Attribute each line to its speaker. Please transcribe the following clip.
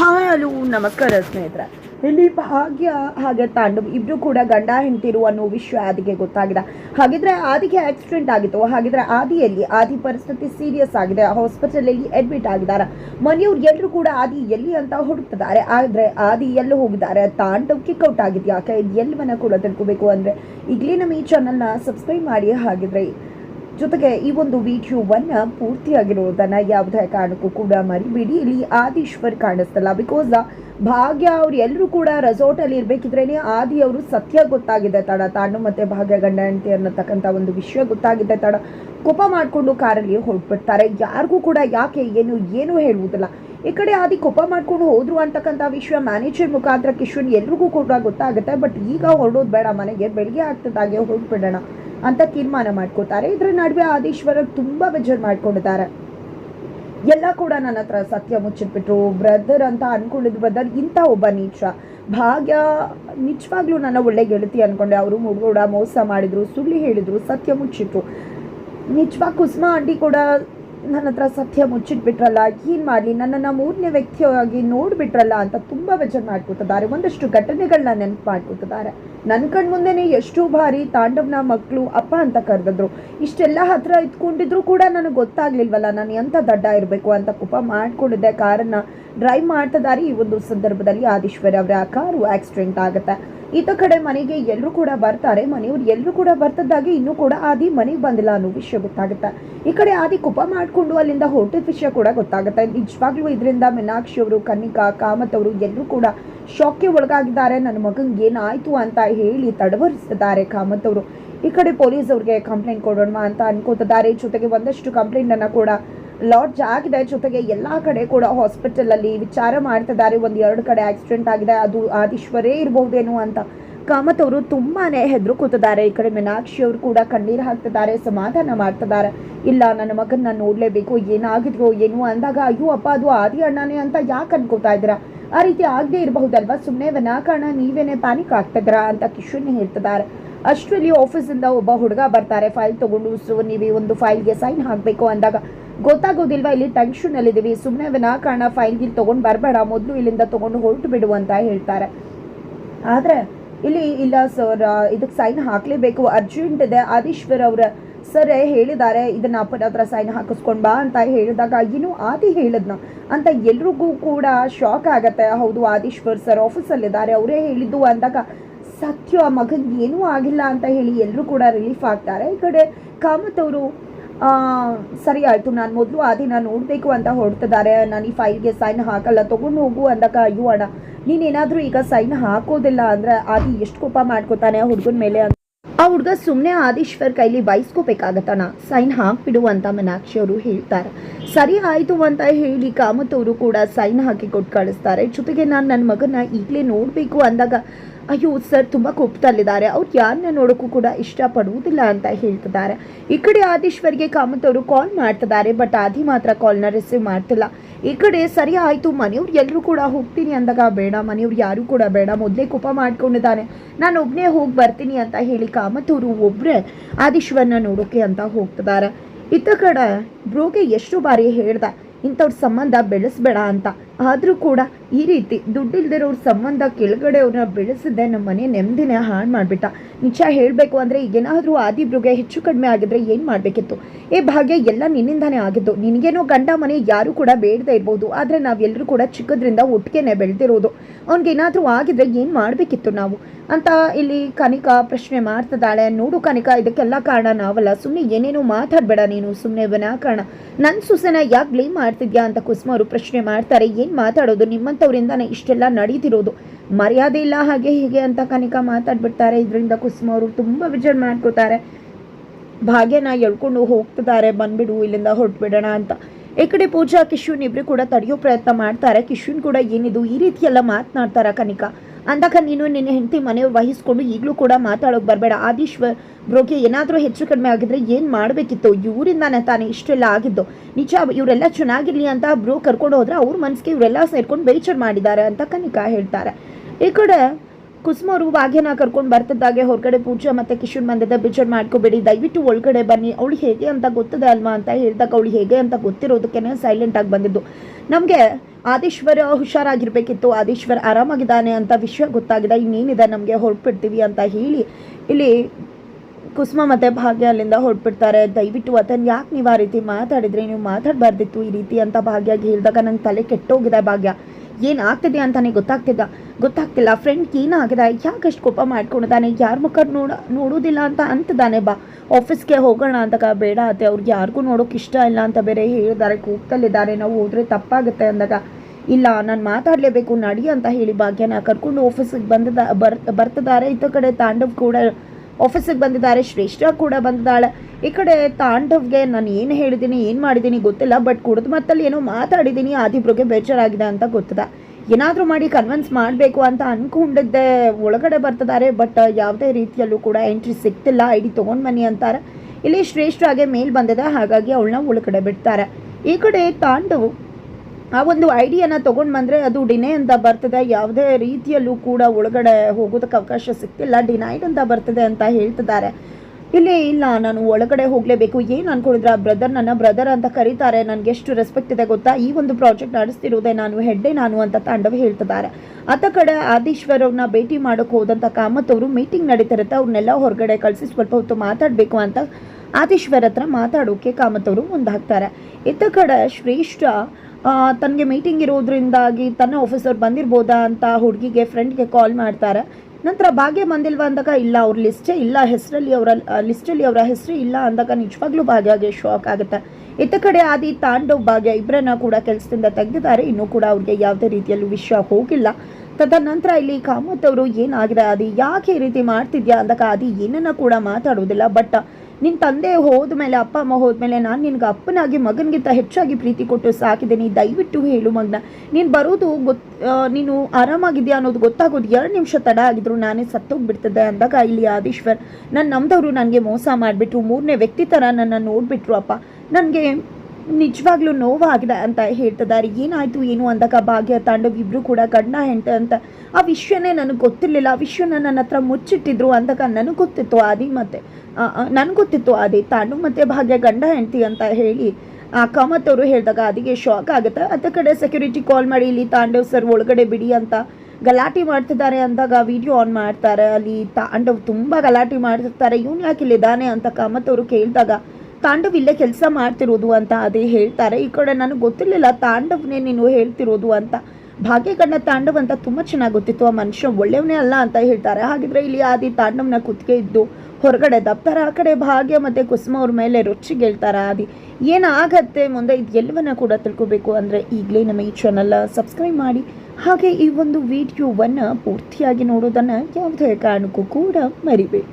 Speaker 1: Hi hello, ನಮಸ್ಕಾರ ಸ್ನೇಹಿತರೆ. ಇಲ್ಲಿ ಭಾಗ್ಯ ಹಾಗೆ ತಾಂಡವ್ ಇಬ್ರು ಕೂಡ ಗಂಡ ಹೆಂಡತಿರು ಅನ್ನೋ ವಿಷಯ ಆದಿಗೆ ಗೊತ್ತಾಗಿದೆ. ಹಾಗಿದ್ರೆ ಆದಿಗೆ ಆಕ್ಸಿಡೆಂಟ್ ಆಗಿತ್ತು. ಹಾಗಿದ್ರೆ ಆದಿಯಲ್ಲಿ ಆದಿ ಪರಿಸ್ಥಿತಿ ಸೀರಿಯಸ್ ಆಗಿದೆ. ಹಾಸ್ಪಿಟಲ್ ಅಲ್ಲಿ ಅಡ್ಮಿಟ್ ಆಗಿದ್ದಾರೆ. ಮನೆಯವ್ರು ಎಲ್ಲರೂ ಕೂಡ ಆದಿ ಎಲ್ಲಿ ಅಂತ ಹುಡುಕ್ತಿದ್ದಾರೆ. ಆದ್ರೆ ಆದಿ ಎಲ್ಲಿ ಹೋಗಿದ್ದಾರೆ. ತಾಂಡವ್ ಕಿಕ್ಔಟ್ ಆಗಿದೆಯಾ? ಯಾಕೆ ಎಲ್ಲವನ್ನ ಕೂಡ ತಿಳ್ಕೋಬೇಕು ಅಂದ್ರೆ ಈಗಲೇ ನಮ್ಮ ಈ ಚಾನಲ್ನ ಸಬ್ಸ್ಕ್ರೈಬ್ ಮಾಡಿ. ಹಾಗಿದ್ರೆ ಜೊತೆಗೆ ಈ ಒಂದು ವಿಡಿಯೋವನ್ನ ಪೂರ್ತಿಯಾಗಿರೋದನ್ನ ಯಾವುದೇ ಕಾರಣಕ್ಕೂ ಕೂಡ ಮರಿಬೇಡಿ. ಇಲ್ಲಿ ಆದೀಶ್ವರ್ ಕಾಣಿಸ್ತಲ್ಲ. ಬಿಕಾಸ್ ಭಾಗ್ಯ ಅವ್ರು ಎಲ್ಲರೂ ಕೂಡ ರೆಸಾರ್ಟಲ್ಲಿ ಅಲ್ಲಿ ಇರ್ಬೇಕಿದ್ರೇನೆ ಆದಿ ಅವರು ಸತ್ಯ ಗೊತ್ತಾಗಿದೆ ತಡ. ತಾನು ಮತ್ತೆ ಭಾಗ್ಯ ಗಂಡ ಹೆಂಡತಿ ಅನ್ನತಕ್ಕಂಥ ಒಂದು ವಿಷಯ ಗೊತ್ತಾಗಿದೆ ತಡ. ಕೋಪ ಮಾಡಿಕೊಂಡು ಕಾರಲ್ಲಿ ಹೊರಟ್ಬಿಡ್ತಾರೆ. ಯಾರಿಗೂ ಕೂಡ ಯಾಕೆ ಏನು ಏನು ಹೇಳುವುದಿಲ್ಲ. ಈ ಕಡೆ ಆದಿ ಕೋಪ ಮಾಡ್ಕೊಂಡು ಹೋದ್ರು ಅಂತಕ್ಕಂಥ ವಿಷಯ ಮ್ಯಾನೇಜರ್ ಮುಖಾಂತರ ಕಿಶನ್ ಎಲ್ರಿಗೂ ಕೂಡ ಗೊತ್ತಾಗುತ್ತೆ. ಬಟ್ ಈಗ ಹೊರಡೋದು ಬೇಡ ಮನೆಗೆ. ಬೆಳಿಗ್ಗೆ ಆಗ್ತದಾಗೆ ಹೊರಟ್ಬಿಡೋಣ. ಅಂತ ತೀರ್ಮಾನ ಮಾಡ್ಕೋತಾರೆ ಇದ್ರ ನಡುವೆ ಆದೀಶ್ವರ ತುಂಬಾ ಬೇಜಾರು ಮಾಡ್ಕೊಂಡಿದ್ದಾರೆ. ಎಲ್ಲ ಕೂಡ ನನ್ನ ಹತ್ರ ಸತ್ಯ ಮುಚ್ಚಿಟ್ಬಿಟ್ರು. ಬ್ರದರ್ ಅಂತ ಅನ್ಕೊಂಡಿದ್ ಬ್ರದರ್ ಇಂಥ ಒಬ್ಬ ನೀಚ. ಭಾಗ್ಯ, ನಿಜವಾಗ್ಲೂ ನನ್ನ ಒಳ್ಳೆ ಗೆಳತಿ ಅನ್ಕೊಂಡೆ. ಅವರು ಮುಡುಗೋಡ ಮೋಸ ಮಾಡಿದ್ರು, ಸುಳ್ಳು ಹೇಳಿದ್ರು, ಸತ್ಯ ಮುಚ್ಚಿಟ್ರು. ನಿಜವಾಗ ಕುಸುಮ ಆಂಟಿ ಕೂಡ ನನ್ನ ಹತ್ರ ಸತ್ಯ ಮುಚ್ಚಿಟ್ಬಿಟ್ರಲ್ಲ, ಏನು ಮಾಡಲಿ? ನನ್ನನ್ನು ಮೂರನೇ ವ್ಯಕ್ತಿಯಾಗಿ ನೋಡಿಬಿಟ್ರಲ್ಲ ಅಂತ ತುಂಬ ಬೇಜಾರು ಮಾಡ್ಕೊತಿದ್ದಾರೆ. ಒಂದಷ್ಟು ಘಟನೆಗಳನ್ನ ನೆನಪು ಮಾಡ್ಕೊತಿದ್ದಾರೆ. ನನ್ನ ಕಣ್ಮುಂದೆನೇ ಎಷ್ಟು ಬಾರಿ ತಾಂಡವ್ನ ಮಕ್ಕಳು ಅಪ್ಪ ಅಂತ ಕರೆದಿದ್ರು. ಇಷ್ಟೆಲ್ಲ ಹತ್ರ ಇದ್ಕೊಂಡಿದ್ರು ಕೂಡ ನನಗೆ ಗೊತ್ತಾಗ್ಲಿಲ್ವಲ್ಲ, ನಾನು ಎಂಥ ದಡ್ಡ ಇರಬೇಕು ಅಂತ ಕೋಪ ಮಾಡ್ಕೊಂಡಿದ್ದೆ. ಕಾರನ್ನು ಡ್ರೈವ್ ಮಾಡ್ತಿದ್ದಾರೆ ಈ ಒಂದು ಸಂದರ್ಭದಲ್ಲಿ ಆದೀಶ್ವರ್ ಅವರ. ಕಾರು ಆಕ್ಸಿಡೆಂಟ್ ಆಗುತ್ತೆ. ಈತ ಕಡೆ ಮನೆಗೆ ಎಲ್ಲರೂ ಕೂಡ ಬರ್ತಾರೆ. ಮನೆಯವ್ರು ಎಲ್ಲರೂ ಕೂಡ ಬರ್ತಿದ್ದಾಗೆ ಇನ್ನೂ ಕೂಡ ಆದಿ ಮನೆಗೆ ಬಂದಿಲ್ಲ ಅನ್ನೋ ವಿಷಯ ಗೊತ್ತಾಗುತ್ತೆ. ಈ ಕಡೆ ಆದಿ ಕುಪ ಮಾಡಿಕೊಂಡು ಅಲ್ಲಿಂದ ಹೋಟೆಲ್ ವಿಷಯ ಕೂಡ ಗೊತ್ತಾಗುತ್ತೆ. ನಿಜವಾಗ್ಲೂ ಇದರಿಂದ ಮೀನಾಕ್ಷಿ ಅವರು, ಕನ್ನಿಕಾ, ಕಾಮತ್ ಅವರು ಎಲ್ಲರೂ ಕೂಡ ಶಾಕ್ಗೆ ಒಳಗಾಗಿದ್ದಾರೆ. ನನ್ನ ಮಗಂಗೆ ಏನಾಯ್ತು ಅಂತ ಹೇಳಿ ತಡವರಿಸಿದ್ದಾರೆ ಕಾಮತ್ ಅವರು. ಈ ಕಡೆ ಪೊಲೀಸ್ ಅವ್ರಿಗೆ ಕಂಪ್ಲೇಂಟ್ ಕೊಡೋಣ ಅಂತ ಅನ್ಕೋತಿದ್ದಾರೆ. ಜೊತೆಗೆ ಒಂದಷ್ಟು ಕಂಪ್ಲೇಂಟ್ ಅನ್ನ ಕೂಡ ಲಾಡ್ಜ್ ಆಗಿದೆ, ಜೊತೆಗೆ ಎಲ್ಲ ಕಡೆ ಕೂಡ ಹಾಸ್ಪಿಟಲ್ ಅಲ್ಲಿ ವಿಚಾರ ಮಾಡ್ತಿದ್ದಾರೆ. ಒಂದು ಎರಡು ಕಡೆ ಆಕ್ಸಿಡೆಂಟ್ ಆಗಿದೆ, ಅದು ಆದೀಶ್ವರೇ ಇರ್ಬೋದೇನು ಅಂತ. ಕಾಮತ್ ಅವರು ತುಂಬಾನೇ ಹೆದರು ಕೂತಿದ್ದಾರೆ. ಈ ಕಡೆ ಮೀನಾಕ್ಷಿ ಅವರು ಕೂಡ ಕಣ್ಣೀರು ಹಾಕ್ತಿದ್ದಾರೆ, ಸಮಾಧಾನ ಮಾಡ್ತಿದ್ದಾರೆ. ಇಲ್ಲ, ನನ್ನ ಮಗನ್ನ ನೋಡ್ಲೇಬೇಕು, ಏನಾಗಿದ್ಯೋ ಏನು ಅಂದಾಗ, ಅಯ್ಯೋ ಅಪ್ಪ, ಅದು ಆದಿ ಅಣ್ಣನೇ ಅಂತ ಯಾಕೆ ಅನ್ಕೋತಾ ಇದ್ದೀರಾ? ಆ ರೀತಿ ಆಗದೆ ಇರಬಹುದಲ್ವಾ? ಸುಮ್ಮನೆ ವಿನಾಕಾರಣ, ನೀವೇನೆ ಪ್ಯಾನಿಕ್ ಆಗ್ತಿದ್ದೀರಾ ಅಂತ ಕಿಶನ್ ಹೇಳ್ತಿದ್ದಾರೆ. ಅಷ್ಟರಲ್ಲಿ ಆಫೀಸಿಂದ ಒಬ್ಬ ಹುಡುಗ ಬರ್ತಾರೆ. ಫೈಲ್ ತಗೊಂಡು, ಸೊ, ನೀವು ಒಂದು ಫೈಲ್ಗೆ ಸೈನ್ ಹಾಕಬೇಕು ಅಂದಾಗ ಗೊತ್ತಾಗೋದಿಲ್ವಾ? ಇಲ್ಲಿ ಟೆನ್ಷನ್ ಅಲ್ಲಿದ್ದೀವಿ. ಸುಮ್ಮನೆ ವಿನಾಕಾರಣ ಫೈಲ್ ಗಿಲ್ ತೊಗೊಂಡು ಬರಬೇಡ. ಮೊದಲು ಇಲ್ಲಿಂದ ತಗೊಂಡು ಹೊರಟು ಬಿಡು ಅಂತ ಹೇಳ್ತಾರೆ. ಆದರೆ ಇಲ್ಲಿ ಇಲ್ಲ ಸರ್ ಇದಕ್ಕೆ ಸೈನ್ ಹಾಕಲೇಬೇಕು. ಅರ್ಜೆಂಟ್ ಇದೆ. ಆದೀಶ್ವರ್ ಅವರ ಸರ್ ಹೇಳಿದ್ದಾರೆ, ಇದನ್ನ ಅಪ್ಪನ ಹತ್ರ ಸೈನ್ ಹಾಕಿಸ್ಕೊಂಡ್ ಬಾ ಅಂತ ಹೇಳಿದಾಗ ಏನು ಆದಿ ಹೇಳಿದ್ನ. ಅಂತ ಎಲ್ರಿಗೂ ಕೂಡ ಶಾಕ್ ಆಗತ್ತೆ. ಹೌದು, ಆದೀಶ್ವರ್ ಸರ್ ಆಫೀಸಲ್ಲಿದ್ದಾರೆ ಅವರೇ ಹೇಳಿದ್ದು ಅಂದಾಗ ಸತ್ಯ ಮಗನಿಗೆ ಏನೂ ಆಗಿಲ್ಲ ಅಂತ ಹೇಳಿ ಎಲ್ಲರೂ ಕೂಡ ರಿಲೀಫ್ ಆಗ್ತಾರೆ. ಈ ಕಡೆ ಕಾಮತ್ ಅವರು ಸರಿ ಆಯಿತು, ನಾನು ಮೊದಲು ಆದಿನ ನೋಡಬೇಕು ಅಂತ ಹೊರಡ್ತಿದ್ದಾರೆ ನಾನು ಈ ಫೈಲ್ಗೆ ಸೈನ್ ಹಾಕಲ್ಲ, ತೊಗೊಂಡು ಹೋಗು ಅಂದಾಗ, ಅಯ್ಯೋ ಅಣ್ಣ, ನೀನೇನಾದರೂ ಈಗ ಸೈನ್ ಹಾಕೋದಿಲ್ಲ ಅಂದರೆ ಆದಿ ಎಷ್ಟು ಕೋಪ ಮಾಡ್ಕೋತಾನೆ ಆ ಹುಡುಗನ ಮೇಲೆ ಅಂತ. ಆ ಹುಡುಗ ಸುಮ್ಮನೆ ಆದೀಶ್ವರ್ ಕೈಲಿ ಬಯಸ್ಕೋಬೇಕಾಗತ್ತಣ ಸೈನ್ ಹಾಕ್ಬಿಡು ಅಂತ ಮೀನಾಕ್ಷಿ ಅವರು ಹೇಳ್ತಾರೆ. ಸರಿ ಆಯಿತು ಅಂತ ಹೇಳಿ ಕಾಮತ್ ಅವರು ಕೂಡ ಸೈನ್ ಹಾಕಿ ಕೊಟ್ಟು ಕಳಿಸ್ತಾರೆ ಜೊತೆಗೆ ನಾನು ನನ್ನ ಮಗನ ಈಗಲೇ ನೋಡಬೇಕು ಅಂದಾಗ ಅಯ್ಯೋ, ಸರ್ ತುಂಬ ಕೋಪದಲ್ಲಿದ್ದಾರೆ. ಅವ್ರು ಯಾರನ್ನ ನೋಡೋಕ್ಕೂ ಕೂಡ ಇಷ್ಟಪಡುವುದಿಲ್ಲ ಅಂತ ಹೇಳ್ತಿದ್ದಾರೆ. ಈ ಕಡೆ ಆದೀಶ್ವರ್ಗೆ ಕಾಮತ್ ಅವರು ಕಾಲ್ ಮಾಡ್ತಿದ್ದಾರೆ ಬಟ್ ಆದಿ ಮಾತ್ರ ಕಾಲ್ನ ರಿಸೀವ್ ಮಾಡ್ತಿಲ್ಲ. ಈ ಕಡೆ ಸರಿ ಆಯಿತು, ಮನೆಯವ್ರು ಎಲ್ಲರೂ ಕೂಡ ಹೋಗ್ತೀನಿ ಅಂದಾಗ ಬೇಡ, ಮನೆಯವ್ರು ಯಾರೂ ಕೂಡ ಬೇಡ. ಮೊದಲೇ ಕೋಪ ಮಾಡ್ಕೊಂಡಿದ್ದಾನೆ ನಾನು ಒಬ್ಬನೇ ಹೋಗಿ ಬರ್ತೀನಿ ಅಂತ ಹೇಳಿ ಕಾಮತ್ ಅವರು ಒಬ್ಬರೇ ಆದೀಶ್ವರ್ನ ನೋಡೋಕೆ ಅಂತ ಹೋಗ್ತಿದ್ದಾರೆ. ಇತ್ತ ಕಡೆ ಬ್ರೋಗೆ ಎಷ್ಟು ಬಾರಿ ಹೇಳ್ದೆ, ಇಂಥವ್ರ ಸಂಬಂಧ ಬೆಳೆಸ್ಬೇಡ ಅಂತ. ಆದರೂ ಕೂಡ ಈ ರೀತಿ ದುಡ್ಡಿಲ್ದಿರೋ ಸಂಬಂಧ ಕೆಳಗಡೆ ಅವ್ರನ್ನ ಬೆಳೆಸದೆ ನಮ್ಮ ಮನೆ ನೆಮ್ಮದಿನೇ ಹಾಳು ಮಾಡಿಬಿಟ್ಟ. ನಿಜ ಹೇಳಬೇಕು ಅಂದರೆ ಈಗೇನಾದರೂ ಆದಿಬ್ರಿಗೆ ಹೆಚ್ಚು ಕಡಿಮೆ ಆಗಿದ್ರೆ ಏನು ಮಾಡಬೇಕಿತ್ತು? ಏ ಭಾಗ್ಯ, ಎಲ್ಲ ನಿನ್ನಿಂದಾನೇ ಆಗಿದ್ದು. ನಿನಗೇನೋ ಗಂಡ ಮನೆ ಯಾರೂ ಕೂಡ ಬೇಡದೇ ಇರ್ಬೋದು. ಆದರೆ ನಾವೆಲ್ಲರೂ ಕೂಡ ಚಿಕ್ಕದ್ರಿಂದ ಒಟ್ಟಿಗೆನೆ ಬೆಳೆದಿರೋದು. ಅವ್ನಿಗೇನಾದರೂ ಆಗಿದ್ರೆ ಏನು ಮಾಡಬೇಕಿತ್ತು ನಾವು? ಅಂತ ಇಲ್ಲಿ ಕನಿಕಾ ಪ್ರಶ್ನೆ ಮಾಡ್ತಿದ್ದಾಳೆ. ನೋಡು ಕನಿಕಾ, ಇದಕ್ಕೆಲ್ಲ ಕಾರಣ ನಾವಲ್ಲ. ಸುಮ್ಮನೆ ಏನೇನೋ ಮಾತಾಡಬೇಡ ನೀನು. ಸುಮ್ಮನೆ ವಿನಾಕಾರಣ. ನನ್ನ ಸುಸನ ಯಾಕೆ ಬ್ಲೇಮ್ ಮಾಡ್ತಿದ್ಯಾ ಅಂತ ಕುಸುಮ ಅವರು ಪ್ರಶ್ನೆ ಮಾಡ್ತಾರೆ. ಏನು ಮಾತಾಡೋದು? ನಿಮ್ಮಂಥವ್ರಿಂದಾನೆ ಇಷ್ಟೆಲ್ಲ ನಡೀತಿರೋದು. ಮರ್ಯಾದೆ ಇಲ್ಲ ಹಾಗೆ ಹೀಗೆ ಅಂತ ಕನಿಕಾ ಮಾತಾಡ್ಬಿಡ್ತಾರೆ. ಇದರಿಂದ ಕುಸುಮ ಅವರು ತುಂಬ ವಿಚಾರ ಮಾಡ್ಕೋತಾರೆ ಭಾಗ್ಯನ ಎಳ್ಕೊಂಡು ಹೋಗ್ತಿದ್ದಾರೆ. ಬಂದ್ಬಿಡು, ಇಲ್ಲಿಂದ ಹೊರಟ್ಬಿಡೋಣ ಅಂತ. ಈ ಕಡೆ ಪೂಜಾ, ಕಿಶುನ್ ಇಬ್ರು ಕೂಡ ತಡೆಯೋ ಪ್ರಯತ್ನ ಮಾಡ್ತಾರೆ. ಕಿಶುನ್ ಕೂಡ ಏನಿದು, ಈ ರೀತಿ ಎಲ್ಲ ಮಾತನಾಡ್ತಾರ ಕನಿಕಾ. ಅಂದಾಗ ನೀನು ನಿನ್ನ ಹೆಂಡತಿ ಮನೆ ವಹಿಸ್ಕೊಂಡು ಈಗಲೂ ಕೂಡ ಮಾತಾಡೋಕೆ ಬರಬೇಡ. ಆದೀಶ್ವರ್ ಬ್ರೋಗೆ ಏನಾದರೂ ಹೆಚ್ಚು ಕಡಿಮೆ ಆಗಿದ್ರೆ ಏನು ಮಾಡಬೇಕಿತ್ತು? ಇವರಿಂದಾನೆ ತಾನೇ ಇಷ್ಟೆಲ್ಲ ಆಗಿದ್ದು. ನಿಜ, ಇವರೆಲ್ಲ ಚೆನ್ನಾಗಿರಲಿ ಅಂತ ಬ್ರೋ ಕರ್ಕೊಂಡು ಹೋದ್ರೆ ಅವ್ರ ಮನಸ್ಸಿಗೆ ಇವರೆಲ್ಲ ಸೇರ್ಕೊಂಡು ಬೇಚರ್ ಮಾಡಿದ್ದಾರೆ ಅಂತ ಕನಿಕಾ ಹೇಳ್ತಾರೆ. ಈ ಕಡೆ ಕುಸುಮ ಅವರು ಭಾಗ್ಯನ ಕರ್ಕೊಂಡು ಬರ್ತಿದ್ದಾಗೆ. ಹೊರಗಡೆ ಪೂಜಾ ಮತ್ತೆ ಕಿಶೋರ್ ಬಂದಿದ್ದ ಬೇಜಾರ್ ಮಾಡ್ಕೋಬೇಡಿ. ದಯವಿಟ್ಟು ಒಳಗಡೆ ಬನ್ನಿ. ಅವಳು ಹೇಗೆ ಅಂತ ಗೊತ್ತದೆ ಅಲ್ವಾ ಅಂತ ಹೇಳಿದಾಗ ಅವಳು ಹೇಗೆ ಅಂತ ಗೊತ್ತಿರೋದಕ್ಕೇನೆ ಸೈಲೆಂಟ್ ಆಗಿ ಬಂದಿದ್ದು. ನಮಗೆ ಆದೀಶ್ವರ ಹುಷಾರಾಗಿರ್ಬೇಕಿತ್ತು. ಆದೀಶ್ವರ್ ಆರಾಮಾಗಿದ್ದಾನೆ ಅಂತ ವಿಷಯ ಗೊತ್ತಾಗಿದೆ. ಇನ್ನೇನಿದೆ ನಮಗೆ? ಹೊರಟ್ಬಿಡ್ತೀವಿ ಅಂತ ಹೇಳಿ ಇಲ್ಲಿ ಕುಸುಮ ಮತ್ತೆ ಭಾಗ್ಯ ಅಲ್ಲಿಂದ ಹೊರಟ್ಬಿಡ್ತಾರೆ. ದಯವಿಟ್ಟು ಅದನ್ನು ಯಾಕೆ ನೀವು ಆ ರೀತಿ ಮಾತಾಡಿದ್ರೆ? ನೀವು ಮಾತಾಡಬಾರ್ದಿತ್ತು ಈ ರೀತಿ ಅಂತ ಭಾಗ್ಯಗೆ ಹೇಳಿದಾಗ ನಂಗೆ ತಲೆ ಕೆಟ್ಟೋಗಿದೆ ಭಾಗ್ಯ. ಏನಾಗ್ತಿದೆ ಅಂತಾನೆ ಗೊತ್ತಾಗ್ತಿದ್ದ ಗೊತ್ತಾಗ್ತಿಲ್ಲ. ಫ್ರೆಂಡ್ ಏನಾಗಿದೆ ಯಾಕಷ್ಟು ಕೋಪ ಮಾಡ್ಕೊಂಡಿದ್ದಾನೆ? ಯಾರ ಮುಖ ನೋಡ ನೋಡೋದಿಲ್ಲ ಅಂತ ಅಂತಿದ್ದಾನೆ. ಬಾ ಆಫೀಸ್ಗೆ ಹೋಗೋಣ ಅಂದಾಗ ಬೇಡ ಅಂತ ಅವ್ರಿಗೆ ಯಾರಿಗೂ ನೋಡೋಕೆ ಇಷ್ಟ ಇಲ್ಲ ಅಂತ ಬೇರೆ ಹೇಳಿದ್ದಾರೆ. ಕೂಗ್ತಲ್ಲಿದ್ದಾರೆ. ನಾವು ಹೋದರೆ ತಪ್ಪಾಗುತ್ತೆ ಅಂದಾಗ. ಇಲ್ಲ, ನಾನು ಮಾತಾಡಲೇಬೇಕು. ನಡಿ ಅಂತ ಹೇಳಿ ಭಾಗ್ಯನ ಕರ್ಕೊಂಡು ಆಫೀಸಿಗೆ ಬಂದದ, ಬರ್, ಬರ್ತಿದ್ದಾರೆ. ಇತ್ತ ಕಡೆ ತಾಂಡವ್ ಕೂಡ ಆಫೀಸಿಗೆ ಬಂದಿದ್ದಾರೆ, ಶ್ರೇಷ್ಠ ಕೂಡ ಬಂದಿದ್ದಾಳೆ. ಈ ಕಡೆ ತಾಂಡವ್ಗೆ ನಾನು ಏನು ಹೇಳಿದ್ದೀನಿ, ಏನು ಮಾಡಿದ್ದೀನಿ ಗೊತ್ತಿಲ್ಲ ಬಟ್ ಕುಡಿದ ಮತ್ತಲ್ಲಿ ಏನೋ ಮಾತಾಡಿದ್ದೀನಿ, ಆದಿಬ್ರಿಗೆ ಬೇಜಾರಾಗಿದೆ ಅಂತ ಗೊತ್ತಿದೆ. ಏನಾದರೂ ಮಾಡಿ ಕನ್ವಿನ್ಸ್ ಮಾಡಬೇಕು ಅಂತ ಅಂದ್ಕೊಂಡಿದ್ದೆ ಒಳಗಡೆ ಬರ್ತಿದ್ದಾರೆ ಬಟ್ ಯಾವುದೇ ರೀತಿಯಲ್ಲೂ ಕೂಡ ಎಂಟ್ರಿ ಸಿಗ್ತಿಲ್ಲ ಐ ಡಿ ತೊಗೊಂಡು ಬನ್ನಿ ಅಂತಾರೆ. ಇಲ್ಲಿ ಶ್ರೇಷ್ಠ ಹಾಗೆ ಮೇಲ್ ಬಂದಿದೆ, ಹಾಗಾಗಿ ಅವಳನ್ನ ಒಳಗಡೆ ಬಿಡ್ತಾರೆ. ಈ ಕಡೆ ತಾಂಡವ್ ಆ ಒಂದು ಐಡಿಯಾನ ತೊಗೊಂಡು ಬಂದರೆ ಅದು ಡಿನೇ ಅಂತ ಬರ್ತದೆ. ಯಾವುದೇ ರೀತಿಯಲ್ಲೂ ಕೂಡ ಒಳಗಡೆ ಹೋಗೋದಕ್ಕೆ ಅವಕಾಶ ಸಿಕ್ತಿಲ್ಲ ಡಿನೈಡ್ ಅಂತ ಬರ್ತದೆ ಅಂತ ಹೇಳ್ತಿದ್ದಾರೆ. ಇಲ್ಲಿ ಇಲ್ಲ, ನಾನು ಒಳಗಡೆ ಹೋಗಲೇಬೇಕು. ಏನು ಅನ್ಕೊಂಡಿದ್ರೆ? ಆ ಬ್ರದರ್ ನನ್ನ ಬ್ರದರ್ ಅಂತ ಕರೀತಾರೆ. ನನಗೆ ಎಷ್ಟು ರೆಸ್ಪೆಕ್ಟ್ ಇದೆ ಗೊತ್ತಾ? ಈ ಒಂದು ಪ್ರಾಜೆಕ್ಟ್ ನಡೆಸ್ತಿರೋದೆ ನಾನು ಹೆಡ್ಡೆ ನಾನು ಅಂತ ತಾಂಡವ್ ಹೇಳ್ತಿದ್ದಾರೆ. ಆತ ಕಡೆ ಆದೀಶ್ವರ್ ಅವ್ರನ್ನ ಭೇಟಿ ಮಾಡೋಕೆ ಹೋದಂಥ ಕಾಮತ್ ಅವರು ಮೀಟಿಂಗ್ ನಡೀತಿರುತ್ತೆ. ಅವ್ರನ್ನೆಲ್ಲ ಹೊರಗಡೆ ಕಳಿಸಿ ಸ್ವಲ್ಪ ಹೊತ್ತು ಮಾತಾಡಬೇಕು ಅಂತ ಆದೀಶ್ವರ್ ಹತ್ರ ಮಾತಾಡೋಕೆ ಕಾಮತ್ ಅವರು ಮುಂದಾಗ್ತಾರೆ. ಇತ್ತ ಕಡೆ ಶ್ರೇಷ್ಠ ತನಗೆ ಮೀಟಿಂಗ್ ಇರೋದ್ರಿಂದಾಗಿ ತನ್ನ ಆಫೀಸರ್ ಬಂದಿರ್ಬೋದಾ ಅಂತ ಹುಡುಗಿಗೆ ಫ್ರೆಂಡ್ಗೆ ಕಾಲ್ ಮಾಡ್ತಾರೆ. ನಂತರ ಭಾಗ್ಯ ಬಂದಿಲ್ವಾ ಅಂದಾಗ, ಇಲ್ಲ, ಅವ್ರ ಲಿಸ್ಟೇ ಇಲ್ಲ, ಹೆಸರಲ್ಲಿ ಅವರ ಲಿಸ್ಟಲ್ಲಿ ಅವರ ಹೆಸರು ಇಲ್ಲ ಅಂದಾಗ ನಿಜವಾಗ್ಲೂ ಭಾಗ್ಯಗೆ ಶಾಕ್ ಆಗುತ್ತೆ. ಇತ್ತ ಕಡೆ ಆದಿ, ತಾಂಡವ್ ಭಾಗ್ಯ ಇಬ್ಬರನ್ನ ಕೂಡ ಕೆಲಸದಿಂದ ತೆಗೆದಿದ್ದಾರೆ. ಇನ್ನೂ ಕೂಡ ಅವ್ರಿಗೆ ಯಾವುದೇ ರೀತಿಯಲ್ಲೂ ವಿಷಯ ಹೋಗಿಲ್ಲ. ತದನಂತರ ಇಲ್ಲಿ ಕಾಮತ್ ಅವರು ಏನಾಗಿದೆ ಆದಿ, ಯಾಕೆ ಈ ರೀತಿ ಮಾಡ್ತಿದ್ಯಾ ಅಂದಾಗ ಆದಿ ಏನನ್ನ ಕೂಡ ಮಾತಾಡುವುದಿಲ್ಲ ಬಟ್ ನಿನ್ನ ತಂದೆ ಹೋದ್ಮೇಲೆ ಅಪ್ಪ ಅಮ್ಮ ಹೋದ್ಮೇಲೆ ನಾನು ನಿನ್ಗೆ ಅಪ್ಪನಾಗಿ, ಮಗನಿಗಿಂತ ಹೆಚ್ಚಾಗಿ ಪ್ರೀತಿ ಕೊಟ್ಟು ಸಾಕಿದ್ದೀನಿ. ದಯವಿಟ್ಟು ಹೇಳು ಮಗನ. ನೀನು ಬರೋದು ಗೊತ್ ನೀನು ಆರಾಮಾಗಿದ್ಯಾ ಅನ್ನೋದು ಗೊತ್ತಾಗೋದು ಎರಡು ನಿಮಿಷ ತಡ ಆಗಿದ್ರು ನಾನೇ ಸತ್ತೋಗ್ಬಿಡ್ತದೆ ಅಂದಾಗ ಇಲ್ಲಿ ಆದೀಶ್ವರ್ ನನ್ನ ನಮ್ಮದವರು ನನಗೆ ಮೋಸ ಮಾಡಿಬಿಟ್ರು. ಮೂರನೇ ವ್ಯಕ್ತಿ ಥರ ನನ್ನ ನೋಡಿಬಿಟ್ರು ಅಪ್ಪ. ನನಗೆ ನಿಜವಾಗ್ಲೂ ನೋವಾಗಿದೆ ಅಂತ ಹೇಳ್ತಿದ್ದಾರೆ ಏನಾಯ್ತು, ಏನು ಅಂದಾಗ ಭಾಗ್ಯ ತಾಂಡವ್ ಇಬ್ರು ಕೂಡ ಗಂಡ ಹೆಂಟ ಅಂತ. ಆ ವಿಷಯನೇ ನನಗೆ ಗೊತ್ತಿರಲಿಲ್ಲ. ಆ ವಿಷಯನ ನನ್ನ ಹತ್ರ ಮುಚ್ಚಿಟ್ಟಿದ್ರು ಅಂದಾಗ ನನಗೆ ಗೊತ್ತಿತ್ತು ಆದಿ ಮತ್ತೆ ನನಗೆ ಗೊತ್ತಿತ್ತು ಆದಿ. ತಾಂಡವ್ ಮತ್ತೆ ಭಾಗ್ಯ ಗಂಡ ಹೆಂಡತಿ ಅಂತ ಹೇಳಿ, ಆ, ಕಾಮತ್ ಅವರು ಹೇಳಿದಾಗ ಅದಿಗೆ ಶಾಕ್ ಆಗುತ್ತೆ. ಅದ ಕಡೆ ಸೆಕ್ಯೂರಿಟಿ ಕಾಲ್ ಮಾಡಿ, ಇಲ್ಲಿ ತಾಂಡವ್ ಸರ್ ಒಳಗಡೆ ಬಿಡಿ ಅಂತ ಗಲಾಟೆ ಮಾಡ್ತಿದ್ದಾರೆ ಅಂದಾಗ ವಿಡಿಯೋ ಆನ್ ಮಾಡ್ತಾರೆ. ಅಲ್ಲಿ ತಾಂಡವ್ ತುಂಬ ಗಲಾಟೆ ಮಾಡ್ತಿರ್ತಾರೆ. ಇವನು ಯಾಕೆ ಇಲ್ಲಿದ್ದಾನೆ ಅಂತ ಕಾಮತ್ ಅವರು ಕೇಳಿದಾಗ ತಾಂಡವ್ ಇಲ್ಲೇ ಕೆಲಸ ಮಾಡ್ತಿರೋದು ಅಂತ ಅದೇ ಹೇಳ್ತಾರೆ. ಈ ಕಡೆ ನನಗೆ ಗೊತ್ತಿರಲಿಲ್ಲ ತಾಂಡವ್ನೇ ನೀನು ಹೇಳ್ತಿರೋದು ಅಂತ. ಭಾಗ್ಯಗಣ್ಣ ತಾಂಡವ್ ಅಂತ ತುಂಬ ಚೆನ್ನಾಗಿ ಗೊತ್ತಿತ್ತು ಆ ಮನುಷ್ಯ ಒಳ್ಳೆಯವನೇ ಅಲ್ಲ ಅಂತ ಹೇಳ್ತಾರೆ. ಹಾಗಿದ್ರೆ ಇಲ್ಲಿ ಆದಿ ತಾಂಡವನ ಕುತ್ತಿಗೆ ಇದ್ದು ಹೊರಗಡೆ ದಪ್ತಾರೆ, ಆ ಕಡೆ ಭಾಗ್ಯ ಮತ್ತು ಕುಸುಮ ಅವ್ರ ಮೇಲೆ ಹೇಳ್ತಾರೆ ಆದಿ. ಏನಾಗತ್ತೆ ಮುಂದೆ? ಇದು ಎಲ್ಲವನ್ನ ಕೂಡ ತಿಳ್ಕೊಬೇಕು ಅಂದರೆ ಈಗಲೇ ನಮ್ಮ ಈ ಚಾನಲ್ ಸಬ್ಸ್ಕ್ರೈಬ್ ಮಾಡಿ. ಹಾಗೆ ಈ ಒಂದು ವಿಡಿಯೋವನ್ನು ಪೂರ್ತಿಯಾಗಿ ನೋಡೋದನ್ನು ಯಾವುದೇ ಕಾರಣಕ್ಕೂ ಕೂಡ ಮರಿಬೇಡಿ.